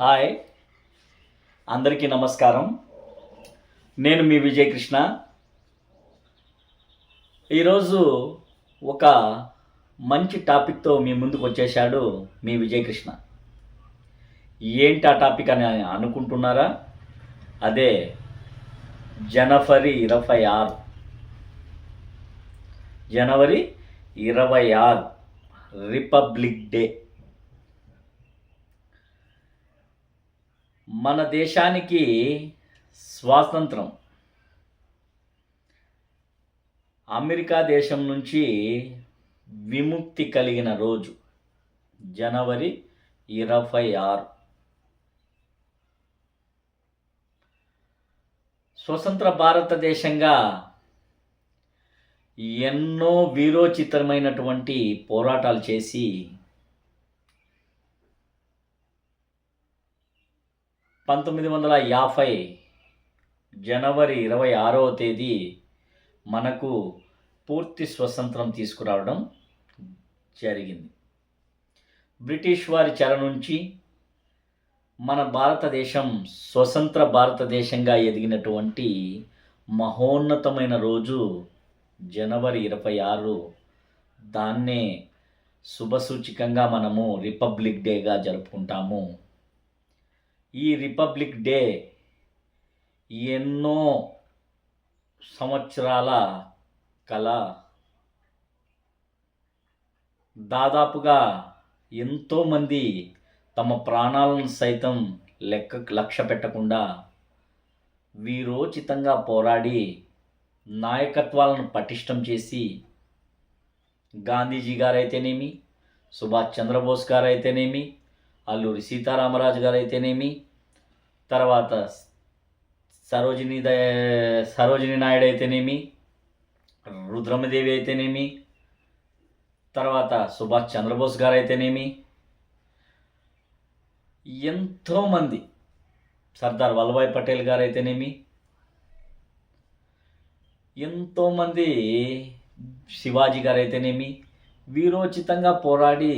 Hi. అందరికీ నమస్కారం. నేను మీ విజయ్ కృష్ణ ఈరోజు ఒక మంచి టాపిక్తో మీ ముందుకు వచ్చేసాడు మీ విజయ్ కృష్ణ ఏంటి ఆ టాపిక్ అని అనుకుంటున్నారా? అదే జనవరి ఇరవై ఆరు. జనవరి ఇరవై ఆరు. Republic day. మన దేశానికి స్వాతంత్రం. అమెరికా దేశం నుంచి విముక్తి కలిగిన రోజు జనవరి ఇరవై ఆరు. స్వతంత్ర భారతదేశంగా ఎన్నో వీరోచితమైనటువంటి పోరాటాలు చేసి పంతొమ్మిది వందల యాభై జనవరి ఇరవై ఆరవ తేదీ మనకు పూర్తి స్వతంత్రం తీసుకురావడం జరిగింది. బ్రిటిష్ వారి చెర నుంచి మన భారతదేశం స్వతంత్ర భారతదేశంగా ఎదిగినటువంటి మహోన్నతమైన రోజు జనవరి ఇరవై ఆరు. దాన్నే శుభసూచికంగా మనము రిపబ్లిక్ డేగా జరుపుకుంటాము. ఈ రిపబ్లిక్ డే ఎన్నో సంవత్సరాల కల దాదాపుగా ఎంతోమంది తమ ప్రాణాలను సైతం లెక్క లక్ష్య పెట్టకుండా వీరోచితంగా పోరాడి నాయకత్వాలను పటిష్టం చేసి గాంధీజీ గారైతేనేమి సుభాష్ చంద్రబోస్ గారైతేనేమి అల్లూరి సీతారామరాజు గారైతేనేమి తర్వాత సరోజిని ద సరోజిని నాయుడు అయితేనేమి? రుద్రమదేవి అయితేనేమి? తర్వాత సుభాష్ చంద్రబోస్ గారు అయితేనేమి? ఎంతోమంది సర్దార్ వల్లభాయ్ పటేల్ గారు అయితేనేమి? ఎంతోమంది శివాజీ గారు అయితేనేమి? వీరోచితంగా పోరాడి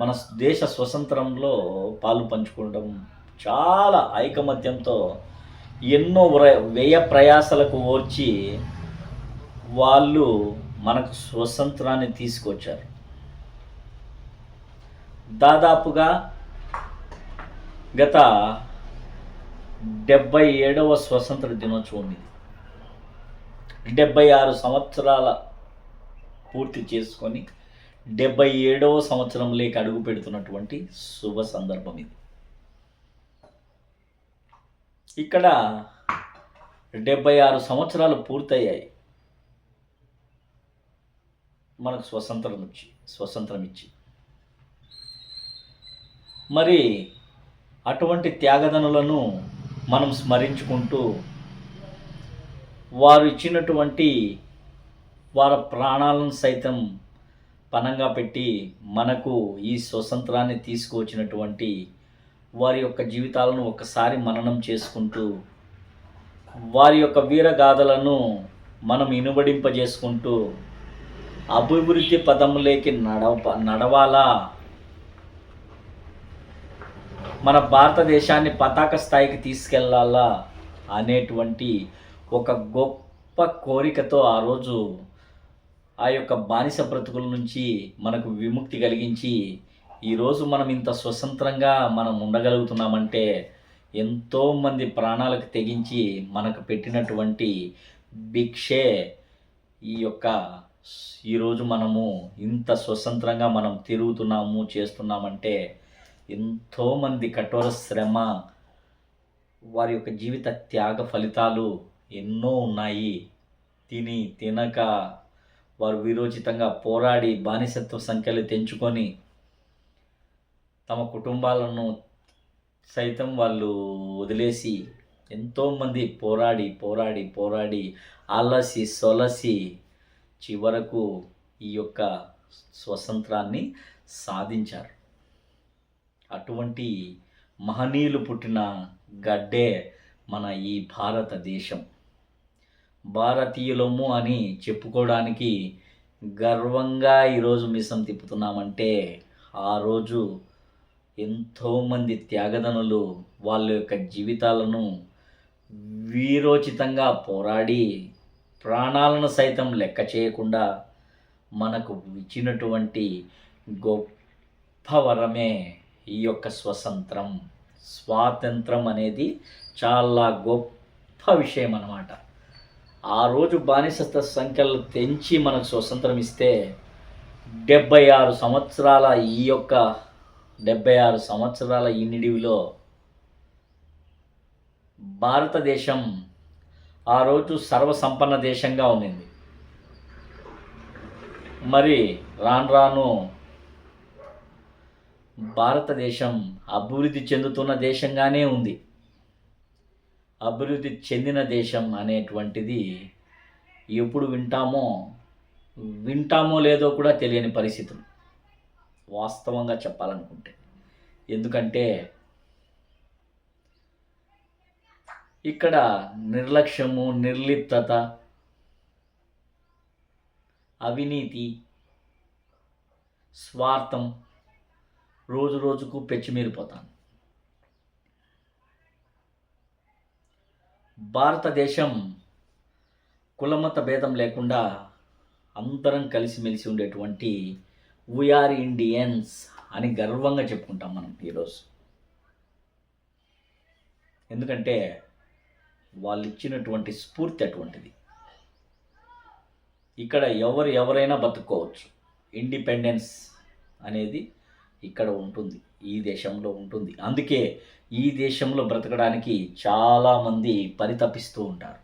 మన దేశ స్వతంత్రంలో పాలు పంచుకోవడం చాలా ఐకమత్యంతో ఎన్నో వ్యయ ప్రయాసలకు ఓర్చి వాళ్ళు మనకు స్వతంత్రాన్ని తీసుకొచ్చారు. దాదాపుగా గత డెబ్బై ఏడవ స్వతంత్ర దినోత్సవం ఇది. డెబ్బై ఆరు సంవత్సరాల పూర్తి చేసుకొని డెబ్బై ఏడవ సంవత్సరంలోకి అడుగు పెడుతున్నటువంటి శుభ సందర్భం ఇది. ఇక్కడ డెబ్బై ఆరు సంవత్సరాలు పూర్తయ్యాయి. మనకు స్వతంత్రం ఇచ్చి స్వతంత్రం ఇచ్చి. మరి అటువంటి త్యాగదనులను మనం స్మరించుకుంటూ వారు ఇచ్చినటువంటి వారి ప్రాణాలను సైతం పనంగా పెట్టి మనకు ఈ స్వతంత్రాన్ని తీసుకువచ్చినటువంటి వారి యొక్క జీవితాలను ఒకసారి మననం చేసుకుంటూ వారి యొక్క వీరగాథలను మనం ఇనుబడింపజేసుకుంటూ అభివృద్ధి పదములేకి నడవ నడవాలా? మన భారతదేశాన్ని పతాక స్థాయికి తీసుకెళ్ళాలా? అనేటువంటి ఒక గొప్ప కోరికతో ఆ రోజు ఆ యొక్క బానిస బ్రతుకుల నుంచి మనకు విముక్తి కలిగించి ఈరోజు మనం ఇంత స్వతంత్రంగా మనం ఉండగలుగుతున్నామంటే ఎంతోమంది ప్రాణాలకు తెగించి మనకు పెట్టినటువంటి భిక్షే ఈ యొక్క ఈరోజు మనము ఇంత స్వతంత్రంగా మనం తిరుగుతున్నాము చేస్తున్నామంటే ఎంతోమంది కఠోర శ్రమ వారి యొక్క జీవిత త్యాగ ఫలితాలు ఎన్నో ఉన్నాయి. తిని తినక వారు విరోచితంగా పోరాడి బానిసత్వ సంఖ్యలు తెంచుకొని తమ కుటుంబాలను సైతం వాళ్ళు వదిలేసి ఎంతోమంది పోరాడి పోరాడి పోరాడి అలసి సొలసి చివరకు ఈ యొక్క స్వతంత్రాన్ని సాధించారు. అటువంటి మహనీయులు పుట్టిన గడ్డే మన ఈ భారతదేశం. భారతీయులము అని చెప్పుకోవడానికి గర్వంగా ఈరోజు మిసం తిప్పుతున్నామంటే ఆ రోజు ఎంతోమంది త్యాగదనులు వాళ్ళ యొక్క జీవితాలను వీరోచితంగా పోరాడి ప్రాణాలను సైతం లెక్క చేయకుండా మనకు ఇచ్చినటువంటి గొప్ప వరమే ఈ యొక్క స్వతంత్రం. స్వాతంత్రం అనేది చాలా గొప్ప విషయం అన్నమాట. ఆ రోజు బానిసత్వ సంఖ్యలు తెంచి మనకు స్వతంత్రం ఇస్తే డెబ్బై ఆరు సంవత్సరాల ఈ యొక్క డెబ్బై ఆరు సంవత్సరాల ఈ నిడివిలో భారతదేశం ఆ రోజు సర్వసంపన్న దేశంగా ఉండింది. మరి రాను రాను భారతదేశం అభివృద్ధి చెందుతున్న దేశంగానే ఉంది. అభివృద్ధి చెందిన దేశం అనేటువంటిది ఎప్పుడు వింటామో వింటామో లేదో కూడా తెలియని పరిస్థితులు. వాస్తవంగా చెప్పాలనుకుంటే. ఎందుకంటే ఇక్కడ నిర్లక్ష్యము నిర్లిప్తత అవినీతి స్వార్థం రోజు రోజుకు పెచ్చిమీరిపోతాను. భారతదేశం కులమత భేదం లేకుండా అందరం కలిసిమెలిసి ఉండేటువంటి వీఆర్ ఇండియన్స్ అని గర్వంగా చెప్పుకుంటాం మనం ఈరోజు. ఎందుకంటే వాళ్ళు ఇచ్చినటువంటి స్ఫూర్తి అటువంటిది. ఇక్కడ ఎవరు ఎవరైనా బతుక్కోవచ్చు. ఇండిపెండెన్స్ అనేది ఇక్కడ ఉంటుంది. ఈ దేశంలో ఉంటుంది. అందుకే ఈ దేశంలో బ్రతకడానికి చాలామంది పరితపిస్తూ ఉంటారు.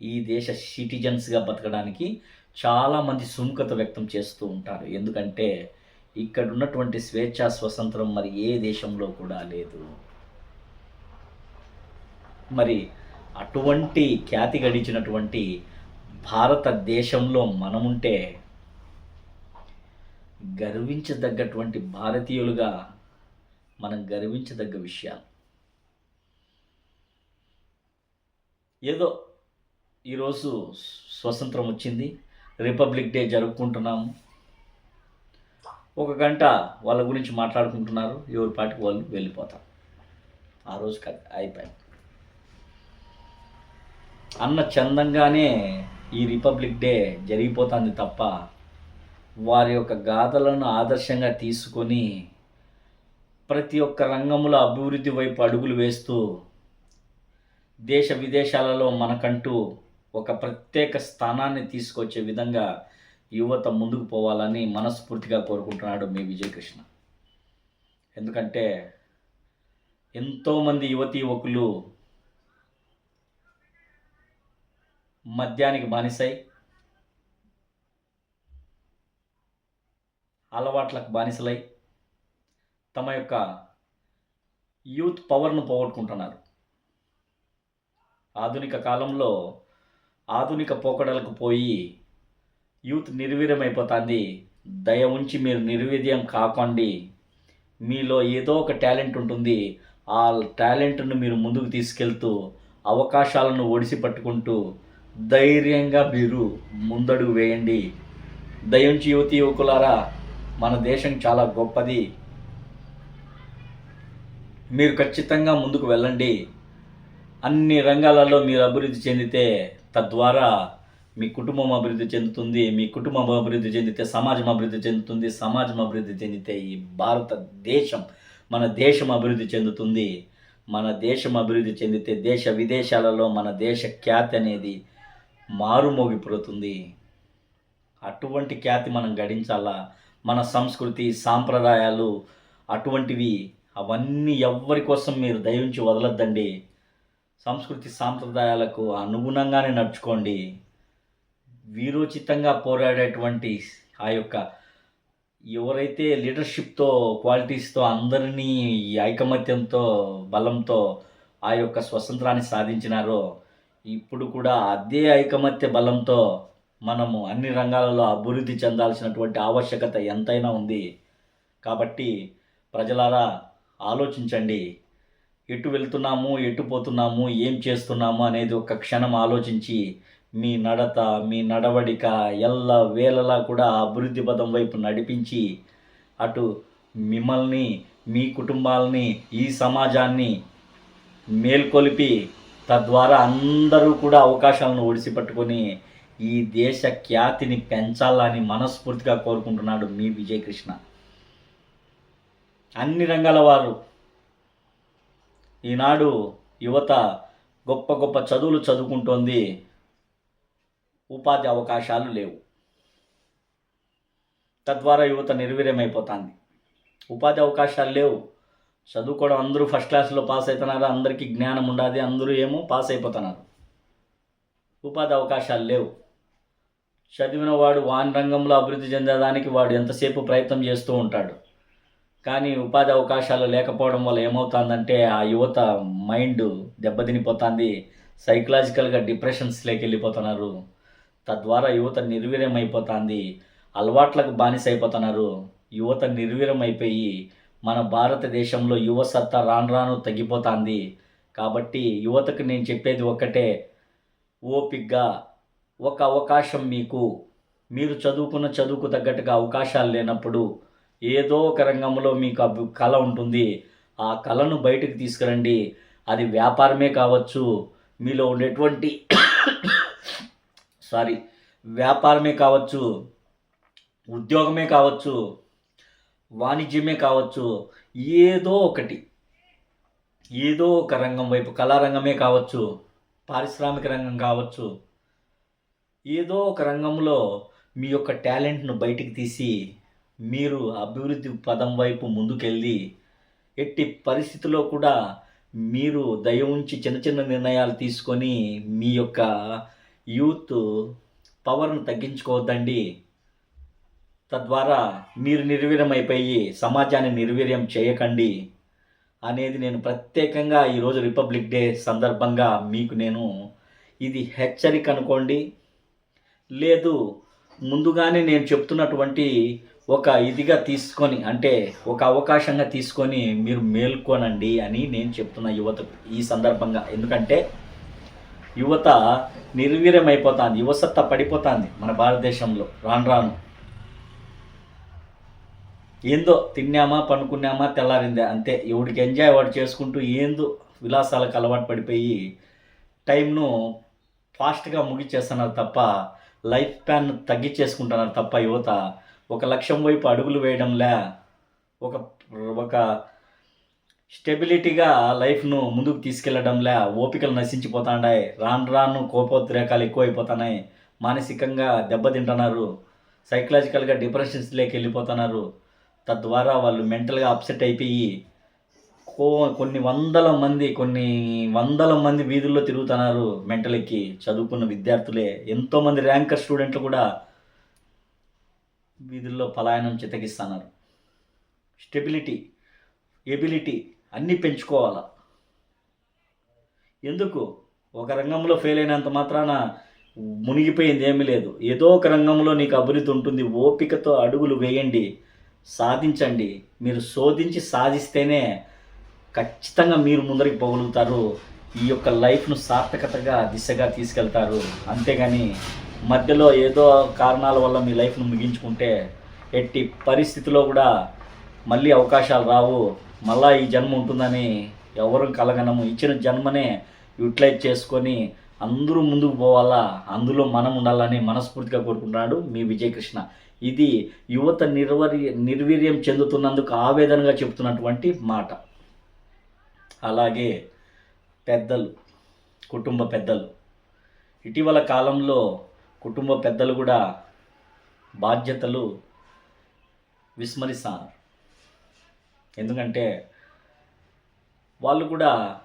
ఈ దేశ సిటిజన్స్గా బతకడానికి చాలామంది సుముఖత వ్యక్తం చేస్తూ ఉంటారు. ఎందుకంటే ఇక్కడ ఉన్నటువంటి స్వేచ్ఛ స్వతంత్రం మరి ఏ దేశంలో కూడా లేదు. మరి అటువంటి ఖ్యాతి గడించినటువంటి భారతదేశంలో మనముంటే గర్వించదగ్గటువంటి భారతీయులుగా మనం గర్వించదగ్గ విషయాలు. ఏదో ఈరోజు స్వతంత్రం వచ్చింది. రిపబ్లిక్ డే జరుపుకుంటున్నాము. ఒక గంట వాళ్ళ గురించి మాట్లాడుకుంటున్నారు. ఎవరి పాటికి వాళ్ళు వెళ్ళిపోతారు. ఆ రోజు కట్ అయిపోయింది. అన్న చందంగానే ఈ రిపబ్లిక్ డే జరిగిపోతుంది తప్ప వారి యొక్క గాథలను ఆదర్శంగా తీసుకొని ప్రతి ఒక్క రంగంలో అభివృద్ధి వైపు అడుగులు వేస్తూ దేశ విదేశాలలో మనకంటూ ఒక ప్రత్యేక స్థానాన్ని తీసుకొచ్చే విధంగా యువత ముందుకు పోవాలని మనస్ఫూర్తిగా కోరుకుంటున్నాడు మీ విజయకృష్ణ. ఎందుకంటే ఎంతోమంది యువతి యువకులు మద్యానికి బానిసై అలవాట్లకు బానిసలై తమ యొక్క యూత్ పవర్ను పోగొట్టుకుంటున్నారు. ఆధునిక కాలంలో ఆధునిక పోకడలకు పోయి యూత్ నిర్వీర్యమైపోతుంది. దయ ఉంచి మీరు నిర్వీర్యం కాకండి. మీలో ఏదో ఒక టాలెంట్ ఉంటుంది. ఆ టాలెంట్ను మీరు ముందుకు తీసుకెళ్తూ అవకాశాలను ఒడిసి పట్టుకుంటూ ధైర్యంగా మీరు ముందడుగు వేయండి. దయించి యువతి యువకులారా మన దేశం చాలా గొప్పది. మీరు ఖచ్చితంగా ముందుకు వెళ్ళండి. అన్ని రంగాలలో మీరు అభివృద్ధి చెందితే తద్వారా మీ కుటుంబం అభివృద్ధి చెందుతుంది మీ కుటుంబం అభివృద్ధి చెందితే సమాజం అభివృద్ధి చెందుతుంది సమాజం అభివృద్ధి చెందితే ఈ భారతదేశం మన దేశం అభివృద్ధి చెందుతుంది. మన దేశం అభివృద్ధి చెందితే దేశ విదేశాలలో మన దేశ ఖ్యాతి అనేది మారుమోగిపోతుంది. అటువంటి ఖ్యాతి మనం గడించాలా? మన సంస్కృతి సాంప్రదాయాలు అటువంటివి అవన్నీ ఎవ్వరి కోసం మీరు దయించి వదలొద్దండి. సంస్కృతి సాంప్రదాయాలకు అనుగుణంగానే నడుచుకోండి. వీరోచితంగా పోరాడేటువంటి ఆ యొక్క ఎవరైతే లీడర్షిప్తో క్వాలిటీస్తో అందరినీ ఐకమత్యంతో బలంతో ఆ యొక్క స్వతంత్రాన్ని సాధించినారో ఇప్పుడు కూడా అదే ఐకమత్య బలంతో మనము అన్ని రంగాలలో అభివృద్ధి చెందాల్సినటువంటి ఆవశ్యకత ఎంతైనా ఉంది. కాబట్టి ప్రజలారా ఆలోచించండి. ఎటు వెళ్తున్నాము ఎటు పోతున్నాము ఏం చేస్తున్నాము అనేది ఒక క్షణం ఆలోచించి మీ నడత మీ నడవడిక ఎల్ల వేళలా కూడా అభివృద్ధి పదం వైపు నడిపించి అటు మిమ్మల్ని మీ కుటుంబాలని ఈ సమాజాన్ని మేల్కొలిపి తద్వారా అందరూ కూడా అవకాశాలను ఒడిసిపట్టుకొని ఈ దేశ ఖ్యాతిని పెంచాలని మనస్ఫూర్తిగా కోరుకుంటున్నాడు మీ విజయకృష్ణ. అన్ని రంగాల వారు ఈనాడు యువత గొప్ప గొప్ప చదువులు చదువుకుంటోంది. ఉపాధి అవకాశాలు లేవు. తద్వారా యువత నిర్వీర్యమైపోతుంది. ఉపాధి అవకాశాలు లేవు. చదువుకోవడం అందరూ ఫస్ట్ క్లాస్లో పాస్ అవుతున్నారు అందరికీ జ్ఞానం ఉండాలి అందరూ ఏమో పాస్ అయిపోతున్నారు. ఉపాధి అవకాశాలు లేవు. చదివిన వాడు వాన్ రంగంలో అభివృద్ధి చెందేదానికి వాడు ఎంతసేపు ప్రయత్నం చేస్తూ ఉంటాడు? కానీ ఉపాధి అవకాశాలు లేకపోవడం వల్ల ఏమవుతుందంటే ఆ యువత మైండ్ దెబ్బతినిపోతుంది. సైకలాజికల్గా డిప్రెషన్స్లోకి వెళ్ళిపోతున్నారు. తద్వారా యువత నిర్వీర్యం అయిపోతుంది అలవాట్లకు బానిస అయిపోతున్నారు యువత నిర్వీర్యం అయిపోయి మన భారతదేశంలో యువ సత్తా రాను రాను తగ్గిపోతుంది. కాబట్టి యువతకు నేను చెప్పేది ఒక్కటే. ఓపిగ్గా ఒక అవకాశం మీకు. మీరు చదువుకున్న చదువుకు తగ్గట్టుగా అవకాశాలు లేనప్పుడు ఏదో ఒక రంగంలో మీకు అభి కళ ఉంటుంది. ఆ కళను బయటకు తీసుకురండి. అది వ్యాపారమే కావచ్చు. మీలో ఉండేటువంటి సారీ వ్యాపారమే కావచ్చు ఉద్యోగమే కావచ్చు వాణిజ్యమే కావచ్చు ఏదో ఒకటి. ఏదో ఒక రంగం వైపు కళారంగమే కావచ్చు పారిశ్రామిక రంగం కావచ్చు. ఏదో ఒక రంగంలో మీ యొక్క టాలెంట్ను బయటికి తీసి మీరు అభివృద్ధి పదం వైపు ముందుకెళ్ళి ఎట్టి పరిస్థితుల్లో కూడా మీరు దయ ఉంచి చిన్న చిన్న నిర్ణయాలు తీసుకొని మీ యొక్క యూత్ పవర్ను తగ్గించుకోవద్దండి. తద్వారా మీరు నిర్వీర్యమైపోయి సమాజాన్ని నిర్వీర్యం చేయకండి అనేది నేను ప్రత్యేకంగా ఈరోజు రిపబ్లిక్ డే సందర్భంగా మీకు నేను ఇది హెచ్చరిక అనుకోండి. లేదు ముందుగానే నేను చెప్తున్నటువంటి ఒక ఇదిగా తీసుకొని అంటే ఒక అవకాశంగా తీసుకొని మీరు మేల్కొనండి అని నేను చెప్తున్న యువతకు ఈ సందర్భంగా. ఎందుకంటే యువత నిర్వీర్యం అయిపోతుంది పడిపోతుంది మన భారతదేశంలో రాను రాను. ఏందో తిన్నామా పనుకున్నామా తెల్లారిందే అంతే. ఎవడికి ఎంజాయ్ వాడు చేసుకుంటూ ఏందో విలాసాలకు అలవాటు పడిపోయి టైంను ఫాస్ట్గా ముగిచేస్తున్నారు తప్ప లైఫ్ ప్యాన్ తగ్గించేసుకుంటున్నారు తప్ప యువత ఒక లక్ష్యం వైపు అడుగులు వేయడంలా ఒక ఒక స్టెబిలిటీగా లైఫ్ను ముందుకు తీసుకెళ్ళడంలా ఓపికలు నశించిపోతాండాయి. రాను రాను కోపోద్రేకాలు ఎక్కువైపోతున్నాయి. మానసికంగా దెబ్బతింటున్నారు. సైకలాజికల్గా డిప్రెషన్స్లోకి వెళ్ళిపోతున్నారు. తద్వారా వాళ్ళు మెంటల్గా అప్సెట్ అయిపోయి కో కొన్ని వందల మంది కొన్ని వందల మంది వీధుల్లో తిరుగుతున్నారు మెంటల్ ఎక్కి చదువుకున్న విద్యార్థులే. ఎంతోమంది ర్యాంకర్ స్టూడెంట్లు కూడా వీధుల్లో పలాయనం చితగిస్తున్నారు స్టెబిలిటీ ఎబిలిటీ అన్నీ పెంచుకోవాలా? ఎందుకు? ఒక రంగంలో ఫెయిల్ అయినంత మాత్రాన మునిగిపోయింది ఏమీ లేదు. ఏదో ఒక రంగంలో నీకు అభివృద్ధి ఉంటుంది. ఓపికతో అడుగులు వేయండి సాధించండి. మీరు శోధించి సాధిస్తేనే ఖచ్చితంగా మీరు ముందరికి పోగలుగుతారు. ఈ యొక్క లైఫ్ను సార్థకతగా దిశగా తీసుకెళ్తారు. అంతేగాని మధ్యలో ఏదో కారణాల వల్ల మీ లైఫ్ను ముగించుకుంటే ఎట్టి పరిస్థితిలో కూడా మళ్ళీ అవకాశాలు రావు. మళ్ళా ఈ జన్మ ఉంటుందని ఎవరూ కలగనము. ఇచ్చిన జన్మనే యూటిలైజ్ చేసుకొని అందరూ ముందుకు పోవాలా? అందులో మనం ఉండాలని మనస్ఫూర్తిగా కోరుకుంటున్నాడు మీ విజయకృష్ణ. ఇది యువత నిర్వరి నిర్వీర్యం చెందుతున్నందుకు ఆవేదనగా చెబుతున్నటువంటి మాట. అలాగే పెద్దలు కుటుంబ పెద్దలు. ఇటీవల కాలంలో కుటుంబ పెద్దలు కూడా బాధ్యతలు విస్మరిస్తారు. ఎందుకంటే వాళ్ళు కూడా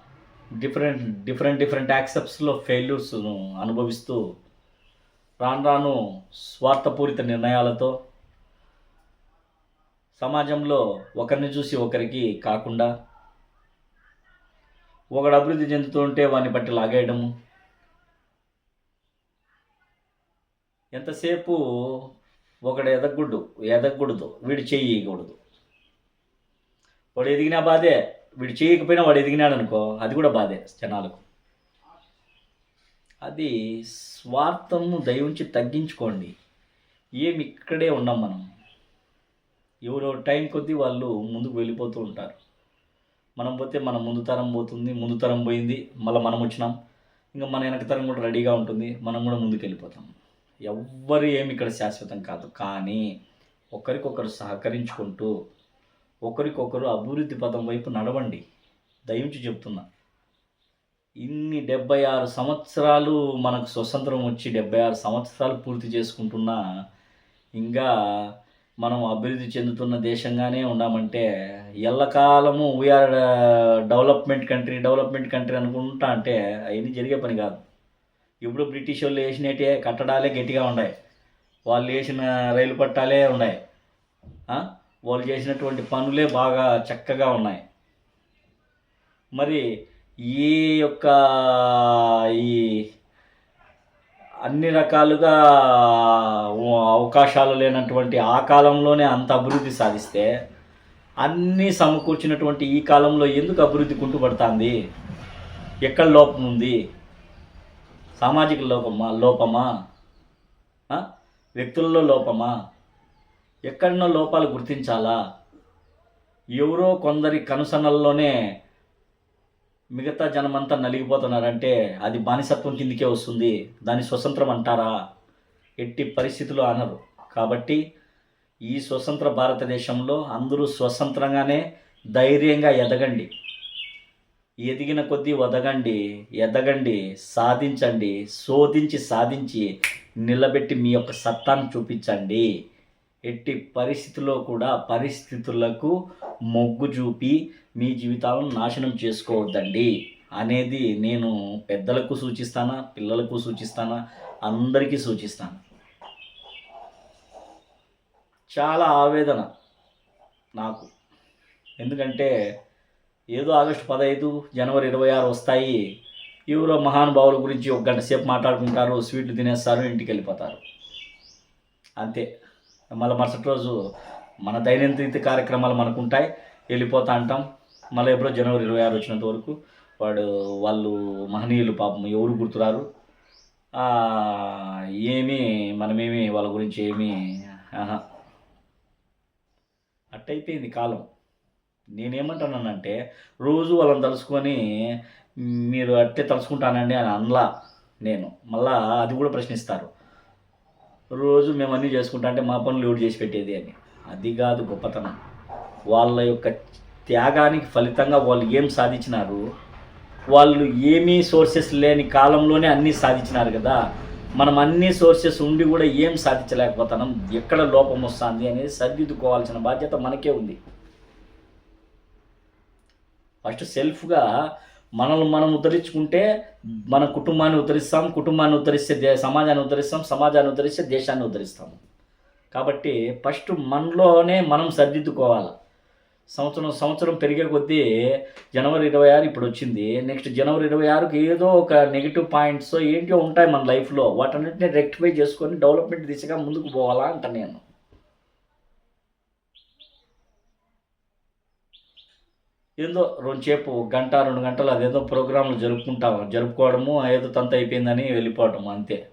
డిఫరెంట్ డిఫరెంట్ డిఫరెంట్ యాక్సెప్ట్స్లో ఫెయిల్యూర్స్ను అనుభవిస్తూ రాను రాను స్వార్థపూరిత నిర్ణయాలతో సమాజంలో ఒకరిని చూసి ఒకరికి కాకుండా ఒకడు అభివృద్ధి చెందుతుంటే వాని బట్టి లాగేయడము ఎంతసేపు ఒకడు ఎదగకూడదు ఎదగకూడదు వీడు చేయకూడదు. వాడు ఎదిగినా బాధే వీడు చేయకపోయినా వాడు ఎదిగినాడు అనుకో అది కూడా బాధే జనాలకు. అది స్వార్థము దయవుంచి తగ్గించుకోండి. ఏమి ఇక్కడే ఉన్నాం మనం. ఎవరో టైం కొద్దీ వాళ్ళు ముందుకు వెళ్ళిపోతూ ఉంటారు. మనం పోతే మన ముందు తరం పోతుంది ముందు తరం పోయింది మళ్ళీ మనం వచ్చినాం. ఇంకా మన వెనక తరం కూడా రెడీగా ఉంటుంది మనం కూడా ముందుకు వెళ్ళిపోతాం. ఎవ్వరు ఏమి ఇక్కడ శాశ్వతం కాదు. కానీ ఒకరికొకరు సహకరించుకుంటూ ఒకరికొకరు అభివృద్ధి పదం వైపు నడవండి. దయించి చెప్తున్నా. ఇన్ని డెబ్బై ఆరు సంవత్సరాలు మనకు స్వతంత్రం వచ్చి డెబ్బై ఆరు సంవత్సరాలు పూర్తి చేసుకుంటున్నా ఇంకా మనం అభివృద్ధి చెందుతున్న దేశంగానే ఉన్నామంటే ఎల్లకాలము we are development country development country అనుకుంటా అంటే అవన్నీ జరిగే పని కాదు. ఇప్పుడు బ్రిటిష్ వాళ్ళు వేసినట్టే కట్టడాలే గట్టిగా ఉన్నాయి. వాళ్ళు వేసిన రైలు పట్టాలే ఉన్నాయి. వాళ్ళు చేసినటువంటి పనులే బాగా చక్కగా ఉన్నాయి. మరి ఈ యొక్క ఈ అన్ని రకాలుగా అవకాశాలు లేనటువంటి ఆ కాలంలోనే అంత అభివృద్ధి సాధిస్తే అన్నీ సమకూర్చినటువంటి ఈ కాలంలో ఎందుకు అభివృద్ధి కుంటుపడుతుంది? ఎక్కడ లోపం ఉంది? సామాజిక లోపమా? లోపమా? వ్యక్తుల్లో లోపమా? ఎక్కడనో లోపాలు గుర్తించాలా? ఎవరో కొందరి కనుసనల్లోనే మిగతా జనమంతా నలిగిపోతున్నారంటే అది బానిసత్వం కిందికే వస్తుంది. దాని స్వతంత్రం అంటారా? ఎట్టి పరిస్థితులు అనరు. కాబట్టి ఈ స్వతంత్ర భారతదేశంలో అందరూ స్వతంత్రంగానే ధైర్యంగా ఎదగండి. ఎదిగిన కొద్దీ వదగండి ఎదగండి సాధించండి శోధించి సాధించి నిలబెట్టి మీ యొక్క సత్తాను చూపించండి. ఎట్టి పరిస్థితుల్లో కూడా పరిస్థితులకు మొగ్గు చూపి మీ జీవితాలను నాశనం చేసుకోవద్దండి. అనేది నేను పెద్దలకు సూచిస్తానా పిల్లలకు సూచిస్తానా అందరికీ సూచిస్తాను. చాలా ఆవేదన నాకు. ఎందుకంటే ఏదో ఆగస్టు పదహైదు జనవరి ఇరవై ఆరు వస్తాయి. ఎవరో మహానుభావుల గురించి ఒక గంట సేపు మాట్లాడుకుంటారు స్వీట్లు తినేస్తారు ఇంటికి వెళ్ళిపోతారు. అంతే. మళ్ళీ మరుసటి రోజు మన దైనందిన కార్యక్రమాలు మనకు ఉంటాయి వెళ్ళిపోతా అంటాం. మళ్ళీ ఎప్పుడో జనవరి ఇరవై ఆరు వచ్చినంత వరకు వాడు వాళ్ళు మహనీయులు పాపం ఎవరు గుర్తురారు? ఏమీ మనమేమి వాళ్ళ గురించి ఏమీ ఆహా. అట్టయిపోయింది కాలం. నేనేమంటున్నానంటే రోజు వాళ్ళని తలుసుకొని మీరు అట్టే తలుసుకుంటానండి అని అనలా నేను. మళ్ళా అది కూడా ప్రశ్నిస్తారు. రోజు మేము అన్నీ చేసుకుంటా అంటే మా పనులు ఎవడు చేసి పెట్టేది అని. అది కాదు గొప్పతనం. వాళ్ళ యొక్క త్యాగానికి ఫలితంగా వాళ్ళు ఏం సాధించినారు? వాళ్ళు ఏమీ సోర్సెస్ లేని కాలంలోనే అన్నీ సాధించినారు కదా. మనం అన్ని సోర్సెస్ ఉండి కూడా ఏం సాధించలేకపోతున్నాం ఎక్కడ లోపం వస్తుంది అనేది సరిదిద్దుకోవాల్సిన బాధ్యత మనకే ఉంది. ఫస్ట్ సెల్ఫ్గా మనల్ని మనం ఉద్ధరించుకుంటే మన కుటుంబాన్ని ఉద్ధరిస్తాం కుటుంబాన్ని ఉద్ధరిస్తే దే సమాజాన్ని ఉద్ధరిస్తాం సమాజాన్ని ఉద్ధరిస్తే దేశాన్ని ఉద్ధరిస్తాం. కాబట్టి ఫస్ట్ మనలోనే మనం సర్దిద్దుకోవాలి. సంవత్సరం సంవత్సరం పెరిగే కొద్దీ జనవరి ఇరవై ఆరు ఇప్పుడు వచ్చింది. నెక్స్ట్ జనవరి ఇరవై ఆరుకి ఏదో ఒక నెగిటివ్ పాయింట్స్ ఏంటో ఉంటాయి మన లైఫ్లో. వాటన్నిటిని రెక్టిఫై చేసుకొని డెవలప్మెంట్ దిశగా ముందుకు పోవాలా అంట నేను. ఏందో రెండుసేపు గంట రెండు గంటలు అదేదో ప్రోగ్రాంలు జరుపుకుంటాము జరుపుకోవడము ఏదో తంత అయిపోయిందని వెళ్ళిపోవటము అంతే.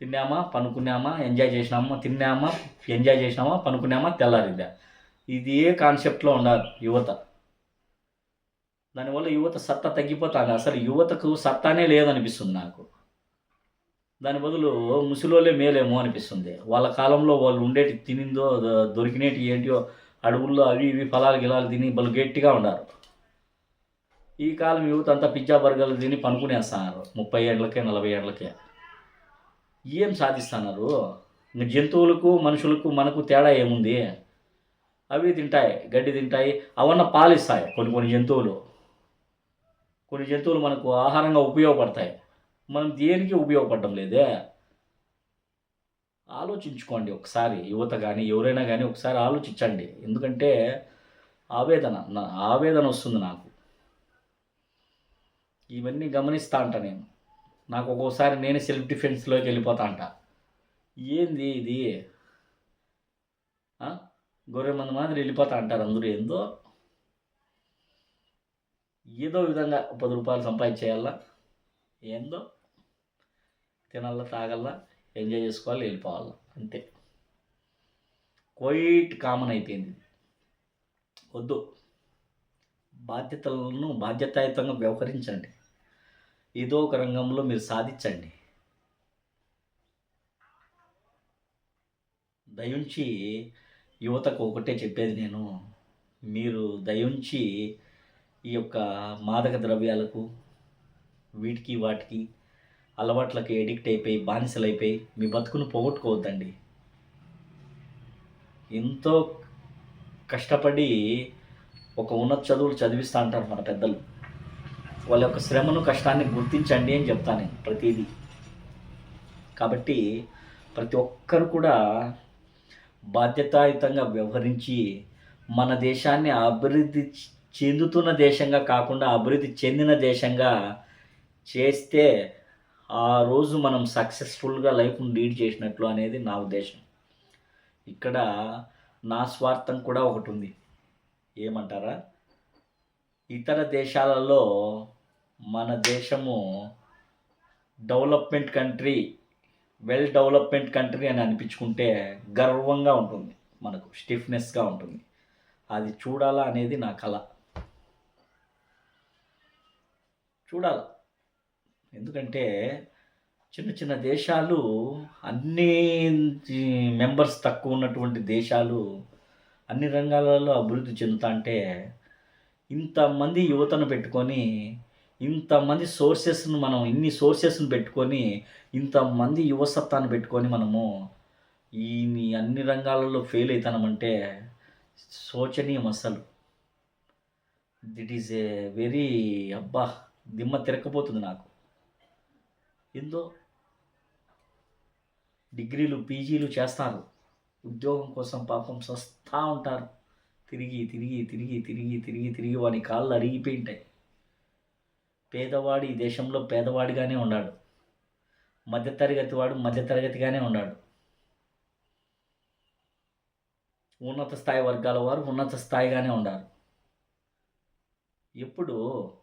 తిన్నామా పనుకున్నామా ఎంజాయ్ చేసినామా తిన్నామా ఎంజాయ్ చేసినామా పనుకున్నామా తెల్లారిందా? ఇది ఏ కాన్సెప్ట్లో ఉండాలి యువత. దానివల్ల యువత సత్తా తగ్గిపోతుంది. అసలు యువతకు సత్తానే లేదనిపిస్తుంది నాకు. దాని బదులు ముసలోళ్ళే మేలేమో అనిపిస్తుంది. వాళ్ళ కాలంలో వాళ్ళు ఉండేటి తినిందో దొరికినేటి ఏంటియో అడవుల్లో అవి ఇవి ఫలాలు గిలాలు తిని వాళ్ళు గట్టిగా ఉన్నారు. ఈ కాలం యువత అంతా పిజ్జా బర్గర్లు తిని పనుకునేస్తున్నారు ముప్పై ఏళ్ళకే నలభై ఏళ్ళకే. ఏం సాధిస్తున్నారు? జంతువులకు మనుషులకు మనకు తేడా ఏముంది? అవి తింటాయి గడ్డి తింటాయి అవన్న పాలిస్తాయి కొన్ని కొన్ని జంతువులు. కొన్ని జంతువులు మనకు ఆహారంగా ఉపయోగపడతాయి. మనం దేనికి ఉపయోగపడడం లేదే? ఆలోచించుకోండి ఒకసారి యువత కానీ ఎవరైనా కానీ ఒకసారి ఆలోచించండి. ఎందుకంటే ఆవేదన నా ఆవేదన వస్తుంది నాకు. ఇవన్నీ గమనిస్తా అంట నేను. నాకు ఒక్కోసారి నేనే సెల్ఫ్ డిఫెన్స్లోకి వెళ్ళిపోతా అంట. ఏంది ఇది? గొర్రె మంది మాదిరి వెళ్ళిపోతా అంటారు అందరూ. ఏందో? ఏదో విధంగా పది రూపాయలు సంపాదించేయాలా? ఏందో? తినాలా తాగల్లా? ఎంజాయ్ చేసుకోవాలి వెళ్ళిపోవాలి. అంతే. క్వైట్ కామన్ అయిపోయింది వద్దు. బాధ్యతలను బాధ్యతాయుతంగా వ్యవహరించండి. ఏదో ఒక రంగంలో మీరు సాధించండి. దయుంచి యువతకు ఒకటే చెప్పేది నేను. మీరు దయుంచి ఈ యొక్క మాదక ద్రవ్యాలకు వీటికి వాటికి అలవాట్లకు ఎడిక్ట్ అయిపోయి బానిసలైపోయి మీ బతుకును పోగొట్టుకోవద్దండి. ఎంతో కష్టపడి ఒక ఉన్నత చదువులు చదివిస్తూ అంటారు మన పెద్దలు. వాళ్ళ యొక్క శ్రమను కష్టాన్ని గుర్తించండి అని చెప్తాను నేను ప్రతిదీ. కాబట్టి ప్రతి ఒక్కరు కూడా బాధ్యతాయుతంగా వ్యవహరించి మన దేశాన్ని అభివృద్ధి చెందుతున్న దేశంగా కాకుండా అభివృద్ధి చెందిన దేశంగా చేస్తే ఆ రోజు మనం సక్సెస్ఫుల్గా లైఫ్ను లీడ్ చేసినట్లు అనేది నా ఉద్దేశం. ఇక్కడ నా స్వార్థం కూడా ఒకటి ఉంది ఏమంటారా? ఇతర దేశాలలో మన దేశము development country well development country అని అనిపించుకుంటే గర్వంగా ఉంటుంది. మనకు స్టిఫ్నెస్గా ఉంటుంది. అది చూడాలా అనేది నా కళ చూడాలి? ఎందుకంటే చిన్న చిన్న దేశాలు అన్ని మెంబర్స్ తక్కువ ఉన్నటువంటి దేశాలు అన్ని రంగాలలో అభివృద్ధి చెందుతా అంటే ఇంతమంది యువతను పెట్టుకొని ఇంతమంది సోర్సెస్ను మనం ఇన్ని సోర్సెస్ను పెట్టుకొని ఇంతమంది యువసత్తాన్ని పెట్టుకొని మనము ఈ అన్ని రంగాలలో ఫెయిల్ అవుతామంటే శోచనీయం అసలు దిట్ ఈజ్ ఏ వెరీ అబ్బా దిమ్మ తిరక్కపోతుంది నాకు. ఎందో డిగ్రీలు పీజీలు చేస్తారు. ఉద్యోగం కోసం పాపం సస్తా ఉంటారు. తిరిగి తిరిగి తిరిగి తిరిగి తిరిగి తిరిగి వాని కాళ్ళు అరిగిపోయి ఉంటాయి పేదవాడు ఈ దేశంలో పేదవాడిగానే ఉన్నాడు. మధ్యతరగతి వాడు మధ్యతరగతిగానే ఉన్నాడు. ఉన్నత స్థాయి వర్గాల వారు ఉన్నత స్థాయిగానే ఉన్నారు. ఎప్పుడు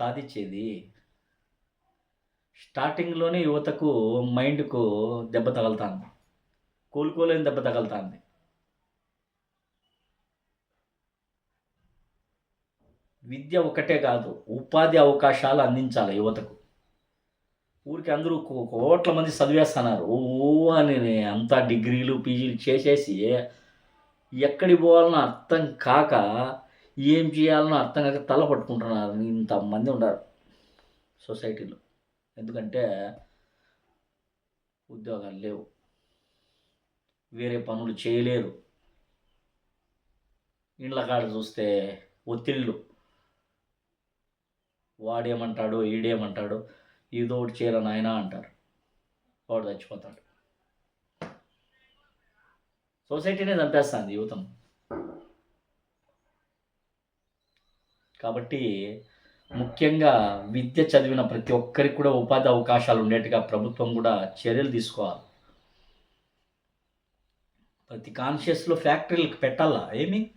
సాధించేది. స్టార్టింగ్లోనే యువతకు మైండ్కు దెబ్బ తగులుతుంది. కోలుకోలేని దెబ్బ తగులుతుంది. విద్య ఒకటే కాదు ఉపాధి అవకాశాలు అందించాలి యువతకు. ఊరికి అందరూ కోట్ల మంది చదివేస్తున్నారు. ఓ అని అంతా డిగ్రీలు పీజీలు చేసేసి ఎక్కడికి పోవాలనో అర్థం కాక ఏం చేయాలనో అర్థం కాక తల పట్టుకుంటున్నారు. ఇంతమంది ఉన్నారు సొసైటీలో. ఎందుకంటే ఉద్యోగాలు లేవు. వేరే పనులు చేయలేరు. ఇండ్ల కాడ చూస్తే ఒత్తిళ్ళు. వాడేమంటాడు ఈడేమంటాడు ఏదో ఒకటి చేయరా నాయన అంటారు. వాడు చచ్చిపోతాడు. సొసైటీనే చంపేస్తుంది యువతం. కాబట్టి ముఖ్యంగా విద్య చదివిన ప్రతి ఒక్కరికి కూడా ఉపాధి అవకాశాలు ఉండేట్టుగా ప్రభుత్వం కూడా చర్యలు తీసుకోవాలి. ప్రతి కాన్షియస్లో ఫ్యాక్టరీలకు పెట్టాలా? ఏమి?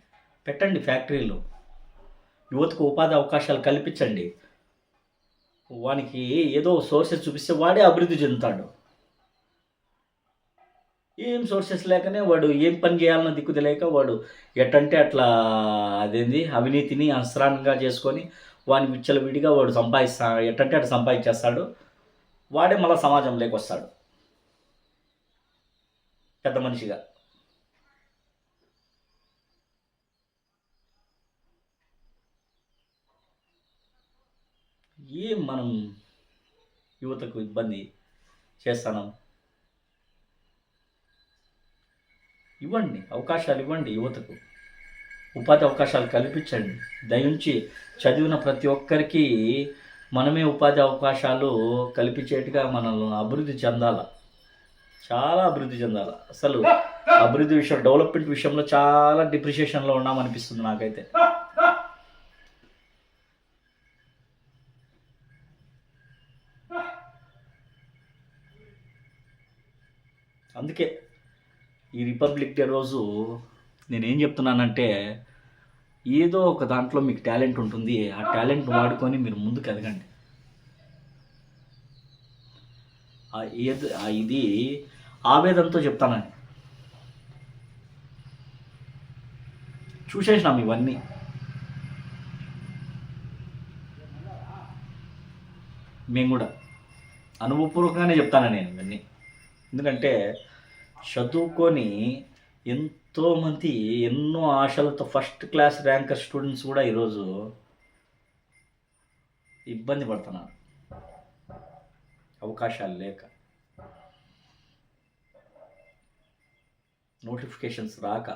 పెట్టండి ఫ్యాక్టరీలు యువతకు ఉపాధి అవకాశాలు కల్పించండి. వానికి ఏదో సోర్సెస్ చూపిస్తే వాడే అభివృద్ధి చెందుతాడు. ఏం సోర్సెస్ లేకనే వాడు ఏం పని చేయాలన్న దిక్కు తెలియక వాడు ఎట్టంటే అట్లా అదేంది అవినీతిని అస్త్రాంగా చేసుకొని వాడిని విచ్చల విడిగా వాడు సంపాదిస్తా ఎట్టంటే అట్లా సంపాదించేస్తాడు. వాడే మళ్ళీ సమాజంలోకి వస్తాడు పెద్ద మనిషిగా. ఏం మనం యువతకు ఇబ్బంది చేస్తాను? ఇవ్వండి అవకాశాలు ఇవ్వండి యువతకు. ఉపాధి అవకాశాలు కల్పించండి. దయించి చదివిన ప్రతి ఒక్కరికి మనమే ఉపాధి అవకాశాలు కల్పించేట్టుగా మనల్ని అభివృద్ధి చెందాల. చాలా అభివృద్ధి చెందాల. అసలు అభివృద్ధి విషయం డెవలప్మెంట్ విషయంలో చాలా డిప్రిషియేషన్లో ఉన్నామనిపిస్తుంది నాకైతే. అందుకే ఈ రిపబ్లిక్ డే రోజు నేనేం చెప్తున్నానంటే ఏదో ఒక దాంట్లో మీకు టాలెంట్ ఉంటుంది. ఆ టాలెంట్ వాడుకొని మీరు ముందుకు ఎదగండి. ఇది ఆవేదంతో చెప్తానని చూసేసినాం ఇవన్నీ. మేము కూడా అనుభవపూర్వకంగానే చెప్తాను నేను ఇవన్నీ. ఎందుకంటే చదువుకొని ఎంతోమంది ఎన్నో ఆశలతో ఫస్ట్ క్లాస్ ర్యాంకర్ స్టూడెంట్స్ కూడా ఈరోజు ఇబ్బంది పడుతున్నారు. అవకాశాలు లేక. నోటిఫికేషన్స్ రాక.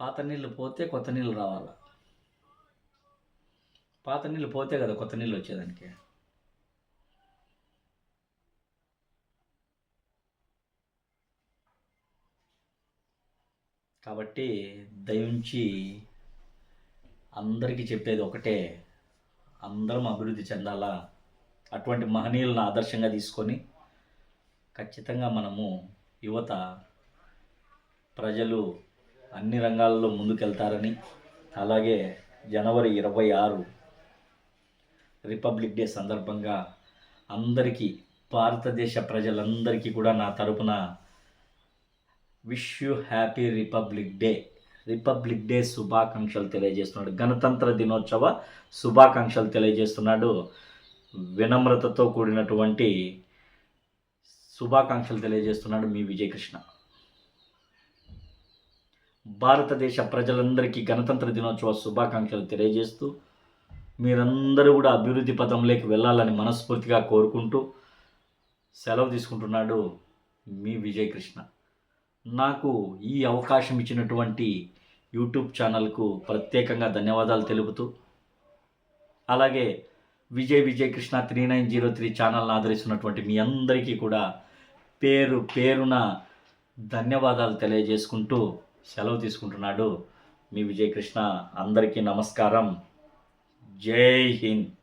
పాత నీళ్ళు పోతే కొత్త నీళ్ళు రావాలా? పాత నీళ్ళు పోతే కదా కొత్త నీళ్ళు వచ్చేదానికి? కాబట్టి దయించి అందరికీ చెప్పేది ఒకటే అందరం అభివృద్ధి చెందాలా? అటువంటి మహనీయులను ఆదర్శంగా తీసుకొని ఖచ్చితంగా మనము యువత ప్రజలు అన్ని రంగాల్లో ముందుకెళ్తారని అలాగే జనవరి ఇరవై ఆరు రిపబ్లిక్ డే సందర్భంగా అందరికీ భారతదేశ ప్రజలందరికీ కూడా నా తరపున wish you happy republic day. Republic day శుభాకాంక్షలు తెలియజేస్తున్నాడు. గణతంత్ర దినోత్సవ శుభాకాంక్షలు తెలియజేస్తున్నాడు. వినమ్రతతో కూడినటువంటి శుభాకాంక్షలు తెలియజేస్తున్నాడు మీ విజయకృష్ణ. భారతదేశ ప్రజలందరికీ గణతంత్ర దినోత్సవ శుభాకాంక్షలు తెలియజేస్తూ మీరందరూ కూడా అభివృద్ధి పథంలోకి వెళ్ళాలని మనస్ఫూర్తిగా కోరుకుంటూ సెలవు తీసుకుంటున్నాడు మీ విజయకృష్ణ. నాకు ఈ అవకాశం ఇచ్చినటువంటి యూట్యూబ్ ఛానల్కు ప్రత్యేకంగా ధన్యవాదాలు తెలుపుతూ అలాగే Vijay Vijay Krishna three nine zero three ఛానల్ని ఆదరిస్తున్నటువంటి మీ అందరికీ కూడా పేరు పేరున ధన్యవాదాలు తెలియజేసుకుంటూ సెలవు తీసుకుంటున్నాడు మీ విజయ్ కృష్ణ అందరికీ నమస్కారం. జై హింద్.